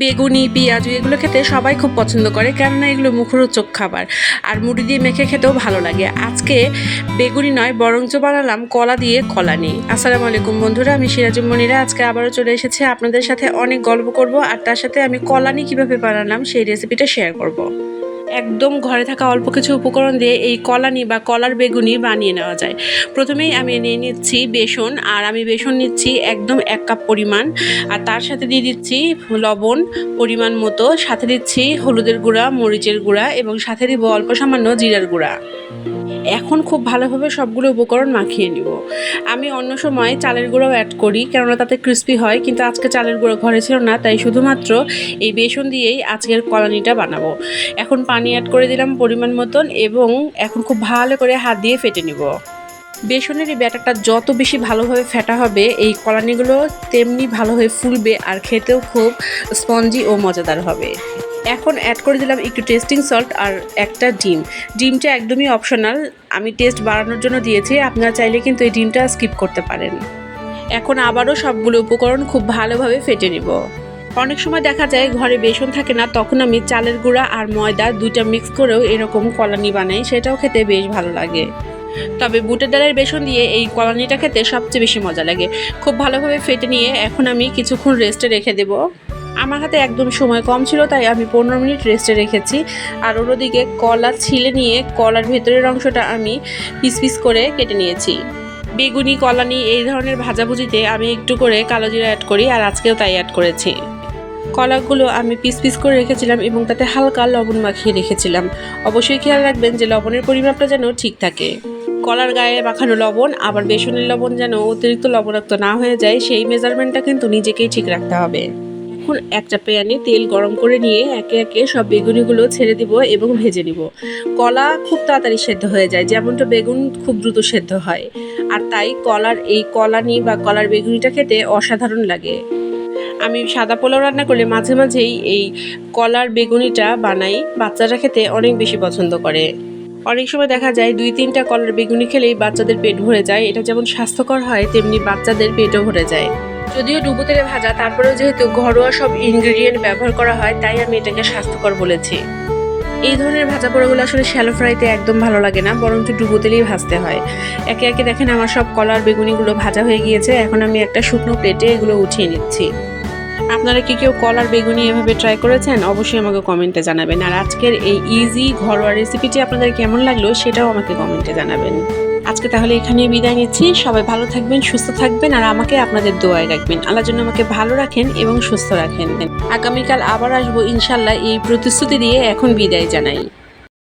বেগুনি, পেঁয়াজু এগুলো খেতে সবাই খুব পছন্দ করে, কেননা এগুলো মুখরোচক খাবার। আর মুড়ি দিয়ে মেখে খেতেও ভালো লাগে। আজকে বেগুনি নয়, বরঞ্চ বানালাম কলা দিয়ে কলা আসসালামু আলাইকুম বন্ধুরা, আমি সিরাজুমনিরা আজকে আবারও চলে এসেছি আপনাদের সাথে অনেক গল্প করব, আর তার সাথে আমি কলা নিয়ে কীভাবে বানালাম সেই রেসিপিটা শেয়ার করব। একদম ঘরে থাকা অল্প কিছু উপকরণ দিয়ে এই কলানি বা কলার বেগুনি বানিয়ে নেওয়া যায়। প্রথমেই আমি নিয়ে নিচ্ছি বেসন, আর আমি বেসন নিচ্ছি একদম এক কাপ পরিমাণ। আর তার সাথে দিয়ে দিচ্ছি লবণ পরিমাণ মতো। সাথে দিচ্ছি হলুদের গুঁড়া, মরিচের গুঁড়া এবং সাথে দিব অল্প সামান্য জিরার গুঁড়া। এখন খুব ভালোভাবে সবগুলো উপকরণ মাখিয়ে নিব। আমি অন্য সময় চালের গুঁড়ো অ্যাড করি, কেননা তাতে ক্রিস্পি হয়, কিন্তু আজকে চালের গুঁড়ো ঘরে ছিল না, তাই শুধুমাত্র এই বেসন দিয়েই আজকের কলানিটা বানাবো। এখন পানি অ্যাড করে দিলাম পরিমাণ মতন এবং এখন খুব ভালো করে হাত দিয়ে ফেটে নিব। বেসনের এই ব্যাটারটা যত বেশি ভালোভাবে ফেটা হবে, এই কলানিগুলো তেমনি ভালো হয়ে ফুলবে আর খেতেও খুব স্পঞ্জি ও মজাদার হবে। এখন অ্যাড করে দিলাম একটু টেস্টিং সল্ট আর একটা ডিম। ডিমটা একদমই অপশনাল আমি টেস্ট বাড়ানোর জন্য দিয়েছি, আপনারা চাইলে কিন্তু এই ডিমটা স্কিপ করতে পারেন। এখন আবারও সবগুলো উপকরণ খুব ভালোভাবে ফেটে নিব। অনেক সময় দেখা যায় ঘরে বেসন থাকে না, তখন আমি চালের গুঁড়া আর ময়দা দুইটা মিক্স করেও এরকম কলানি বানাই, সেটাও খেতে বেশ ভালো লাগে। তবে বুটের ডালের বেসন দিয়ে এই কলানিটা খেতে সবচেয়ে বেশি মজা লাগে। খুব ভালোভাবে ফেটে নিয়ে এখন আমি কিছুক্ষণ রেস্টে রেখে দেব। আমার হাতে একদম সময় কম ছিল, তাই আমি পনেরো মিনিট রেস্টে রেখেছি। আর অন্যদিকে কলা ছিলে নিয়ে কলার ভেতরের অংশটা আমি পিস পিস করে কেটে নিয়েছি। বেগুনি, কলানি এই ধরনের ভাজাভুজিতে আমি একটু করে কালো জিরা অ্যাড করি আর আজকেও তাই অ্যাড করেছি। কলাগুলো আমি পিস পিস করে রেখেছিলাম এবং তাতে হালকা লবণ মাখিয়ে রেখেছিলাম। অবশ্যই খেয়াল রাখবেন যে লবণের পরিমাপটা যেন ঠিক থাকে। কলার গায়ে মাখানো লবণ, আবার বেসনের লবণ যেন অতিরিক্ত লবণাক্ত না হয়ে যায়, সেই মেজারমেন্টটা কিন্তু নিজেকেই ঠিক রাখতে হবে। এখন একটা প্যানে তেল গরম করে নিয়ে একে একে সব বেগুনিগুলো ছেড়ে দিব এবং ভেজে নিব। কলা খুব তাড়াতাড়ি সেদ্ধ হয়ে যায়, যেমনটা বেগুন খুব দ্রুত সেদ্ধ হয়। আর তাই কলার, এই কলানি বা কলার বেগুনিটা খেতে অসাধারণ লাগে। আমি সাদা পোলাও রান্না করলে মাঝে মাঝেই এই কলার বেগুনিটা বানাই, বাচ্চারা খেতে অনেক বেশি পছন্দ করে। অনেক সময় দেখা যায় দুই তিনটা কলার বেগুনি খেলেই বাচ্চাদের পেট ভরে যায়। এটা যেমন স্বাস্থ্যকর হয়, তেমনি বাচ্চাদের পেটও ভরে যায়। যদিও ডুবো তেলে ভাজা, তারপরেও যেহেতু ঘরোয়া সব ইনগ্রিডিয়েন্ট ব্যবহার করা হয়, তাই আমি এটাকে স্বাস্থ্যকর বলেছি। এই ধরনের ভাজা পোড়াগুলো আসলে শ্যালো ফ্রাইতে একদম ভালো লাগে না, বরঞ্চ ডুবো তেলেই ভাজতে হয়। একে একে দেখেন আমার সব কলার বেগুনিগুলো ভাজা হয়ে গিয়েছে, এখন আমি একটা শুকনো প্লেটে এগুলো উঠিয়ে নিচ্ছি। আপনারা কি কেউ কলার বেগুনি এভাবে ট্রাই করেছেন? অবশ্যই আমাকে কমেন্টে জানাবেন। আর আজকের এই ইজি ঘরোয়া রেসিপিটি আপনাদের কেমন লাগল সেটাও আমাকে কমেন্টে জানাবেন। আজকে তাহলে এখানেই বিদায় নিচ্ছি। সবাই ভালো থাকবেন, সুস্থ থাকবেন, আর আমাকে আপনাদের দোয়ায় রাখবেন। আল্লাহ জন্য আমাকে ভালো রাখেন এবং সুস্থ রাখেন। আগামীকাল আবার আসব ইনশাল্লাহ এই প্রতিশ্রুতি দিয়ে এখন বিদায় জানাই।